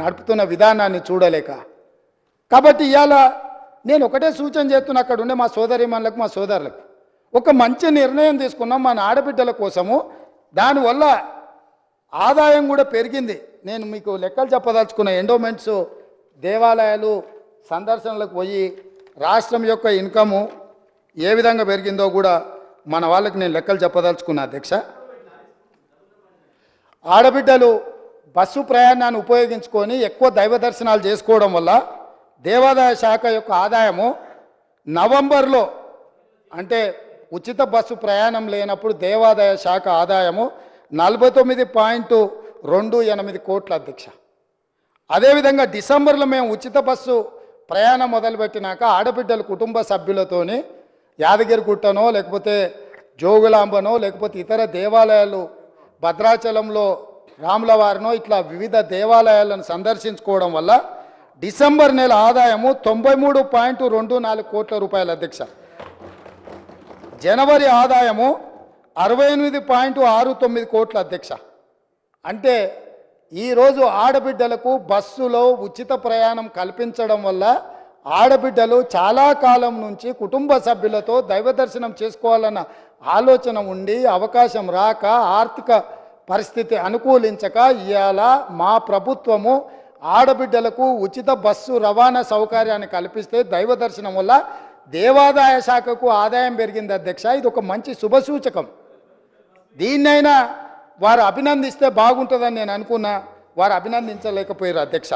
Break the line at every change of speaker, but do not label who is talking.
నడుపుతున్న విధానాన్ని చూడలేక. కాబట్టి ఇవాళ నేను ఒకటే సూచన చేస్తున్నా అక్కడ ఉండే మా సోదరిమణులకు మా సోదరులకు. ఒక మంచి నిర్ణయం తీసుకున్నాం మన ఆడబిడ్డల కోసము. దానివల్ల ఆదాయం కూడా పెరిగింది. నేను మీకు లెక్కలు చెప్పదలుచుకున్న ఎండోమెంట్స్ దేవాలయాలు సందర్శనలకు పోయి రాష్ట్రం యొక్క ఇన్కము ఏ విధంగా పెరిగిందో కూడా మన వాళ్ళకి నేను లెక్కలు చెప్పదలుచుకున్నా అధ్యక్ష. ఆడబిడ్డలు బస్సు ప్రయాణాన్ని ఉపయోగించుకొని ఎక్కువ దైవ దర్శనాలు చేసుకోవడం వల్ల దేవాదాయ శాఖ యొక్క ఆదాయము నవంబర్లో అంటే ఉచిత బస్సు ప్రయాణం లేనప్పుడు దేవాదాయ శాఖ ఆదాయము నలభై తొమ్మిది పాయింట్ రెండు ఎనిమిది కోట్ల అధ్యక్ష. అదేవిధంగా డిసెంబర్లో మేము ఉచిత బస్సు ప్రయాణం మొదలుపెట్టినాక ఆడబిడ్డల కుటుంబ సభ్యులతోని యాదగిరిగుట్టనో లేకపోతే జోగులాంబనో లేకపోతే ఇతర దేవాలయాలు భద్రాచలంలో రాములవారినో ఇట్లా వివిధ దేవాలయాలను సందర్శించుకోవడం వల్ల డిసెంబర్ నెల ఆదాయము తొంభై మూడు పాయింట్ రెండు నాలుగు కోట్ల రూపాయల అధ్యక్ష. జనవరి ఆదాయము అరవై ఎనిమిది పాయింట్ ఆరు తొమ్మిది కోట్ల అధ్యక్ష. అంటే ఈరోజు ఆడబిడ్డలకు బస్సులో ఉచిత ప్రయాణం కల్పించడం వల్ల ఆడబిడ్డలు చాలా కాలం నుంచి కుటుంబ సభ్యులతో దైవ దర్శనం చేసుకోవాలన్న ఆలోచన ఉండి అవకాశం రాక ఆర్థిక పరిస్థితి అనుకూలించక ఇవాళ మా ప్రభుత్వము ఆడబిడ్డలకు ఉచిత బస్సు రవాణా సౌకర్యాన్ని కల్పిస్తే దైవ దర్శనం వల్ల దేవాదాయ శాఖకు ఆదాయం పెరిగింది అధ్యక్ష. ఇది ఒక మంచి శుభసూచకం దీన్నైనా వారు అభినందిస్తే బాగుంటుందని నేను అనుకున్నా. వారు అభినందించలేకపోయారు అధ్యక్ష.